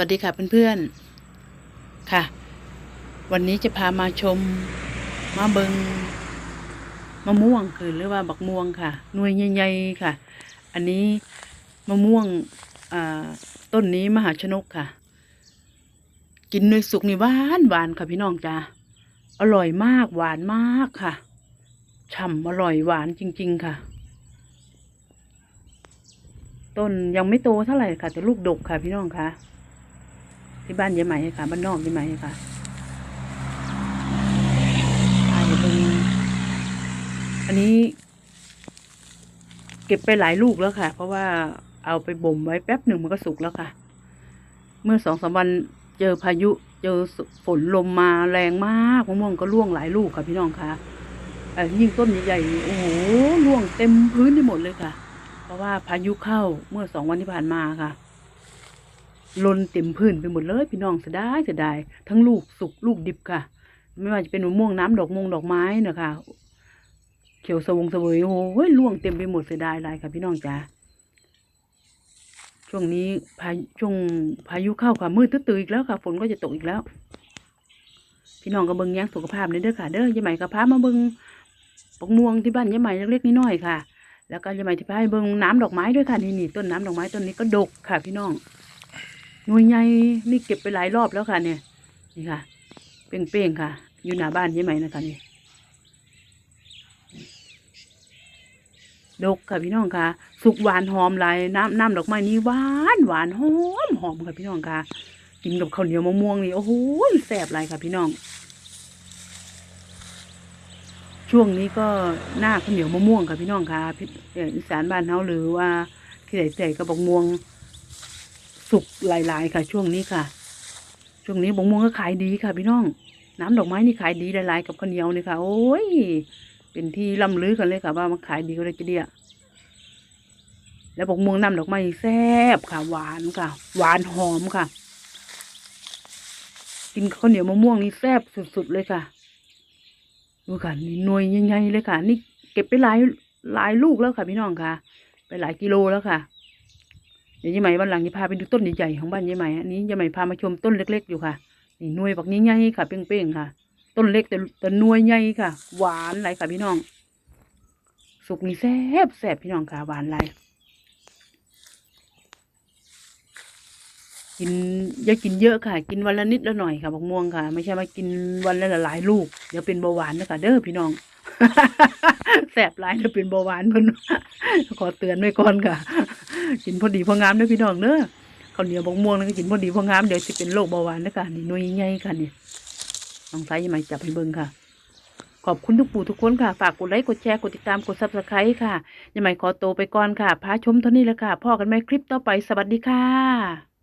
วัสดีค่ะเพื่อนๆ ค่ะ วันนี้จะพามาชมมาเบิงมะม่วงคือหรือว่าบักม่วงค่ะหน่วยใหญ่ๆค่ะ อันนี้มะม่วงต้นนี้มหาชนกค่ะ กินหน่วยสุกนี่หวานหวานค่ะพี่น้องจ้าอร่อยมากหวานมากค่ะฉ่ำอร่อยหวานจริง ๆ ค่ะ ต้นยังไม่โตเท่าไหร่ค่ะ แต่ลูกดกค่ะพี่น้องค่ะ ที่บ้านยายไหม่ค่ะบ้านนอกยายไหม่ค่ะตายเบิ่งอันนี้ เก็บไปหลายลูกแล้วค่ะ เพราะว่าเอาไปบ่มไว้แป๊บหนึ่งมันก็สุกแล้วค่ะ เมื่อสองสามวันเจอพายุเจอฝนลมมาแรงมากมะม่วงก็ร่วงหลายลูกค่ะพี่น้องค่ะเอ่ยิ่งต้นใหญ่ๆโอ้โหร่วงเต็มพื้นไปหมดเลยค่ะ เพราะว่าพายุเข้าเมื่อสองวันที่ผ่านมาค่ะ ลนเต็มพื้นไปหมดเลย พี่น้องเสียดายเสียดายทั้งลูกสุกลูกดิบค่ะ ไม่ว่าจะเป็นมะม่วงน้ำดอกมงดอกไม้นะคะ เขียวสวงเสวยโอ้ยล่วงเต็มไปหมดเสียดายหลายค่ะ พี่น้องจ๋าช่วงนี้พาช่วงพายุเข้าค่ะมืดตื้อๆอีกแล้วค่ะ ฝนก็จะตกอีกแล้ว พี่น้องก็เบิ่งย้งสุขภาพนี่เด้อค่ะ เด้อยายใหม่กับพามาเบิ่งปกม่วงที่บ้านยายใหม่เล็กๆน้อยๆค่ะ แล้วก็ยายใหม่ที่พาให้เบิ่งน้ำดอกไม้ด้วยค่ะนี่นี่ต้นน้ำดอกไม้ต้นนี้ก็ดกค่ะ พี่น้อง หน่วยใหญ่นี่เก็บไปหลายรอบแล้วค่ะ เนี่ย นี่ค่ะ เป้งๆค่ะ อยู่หน้าบ้านใช่ไหมนะคะนี่ดกค่ะพี่น้องค่ะ สุกหวานหอมลายน้ำน้ำดอกไม้นี่หวานหวานหอมหอมค่ะพี่น้องค่ะ กินกับข้าวเหนียวมะม่วงนี่โอ้โหแซ่บหลายค่ะพี่น้อง ช่วงนี้ก็หน้าข้าวเหนียวมะม่วงค่ะพี่น้องค่ะพี่เอ่ออีสานบ้านเฮาหรือว่าที่ไหนใส่กระบอกม่วง สุกหลาย ๆ ค่ะ ช่วงนี้ค่ะ ช่วงนี้บงม่วงก็ขายดีค่ะ พี่น้อง น้ำดอกไม้นี่ขายดีหลาย ๆ กับข้าวเหนียวนี่ค่ะ โอ้ย เป็นที่ล่ำลือกันเลยค่ะ ว่ามันขายดีก็เลยจะเดียแล้วบกม่วงน้ำดอกไม้แซ่บค่ะ หวานค่ะ หวานหอมค่ะ กินข้าวเหนียวมะม่วงนี่แซ่บสุด ๆ เลยค่ะ ดูค่ะนี่หน่วยใหญ่ๆเลยค่ะ นี่เก็บไปหลายหลายลูกแล้วค่ะ พี่น้องค่ะ ไปหลายกิโลแล้วค่ะ เดี๋ยวยายไหมวันหลังจะพาไปดูต้นใหญ่ๆของบ้านยายไหมอันนี้ยายไหมพามาชมต้นเล็ก ๆ อยู่ค่ะ นี่หน่วยบักนี้ใหญ่ค่ะ เป้งๆค่ะ ต้นเล็กแต่แต่หน่วยใหญ่ค่ะ หวานหลายค่ะพี่น้อง สุกนี่แซ่บแซ่บพี่น้องค่ะหวานหลายกินอย่ากินเยอะค่ะ กินวันละนิดละหน่อยค่ะบักม่วงค่ะ ไม่ใช่มากินวันละหลายลูกเดี๋ยวเป็นเบาหวานนะคะเด้อพี่น้องแสบหลายเดี๋ยวเป็นเบาหวานเพิ่นขอเตือนไว้ก่อนค่ะ กินพอดีพองามเด้อพี่น้องเด้อข้าวเหนียวบกม่วงนั่นก็กินพอดีพองามเดี๋ยวสิเป็นโรคเบาหวานนะคะนี่หน่ยใหญ่ค่ะนี่น้องสายยังไงจับให้เบิ่งค่ะขอบคุณทุกปู่ทุกคนค่ะ ฝากกดไลค์ กดแชร์ กดติดตาม กดซับสไครต์ค่ะ ยังไงขอตัวไปก่อนค่ะ พาชมเท่านี้แหละค่ะ พ่อกันไหมคลิปต่อไป สวัสดีค่ะ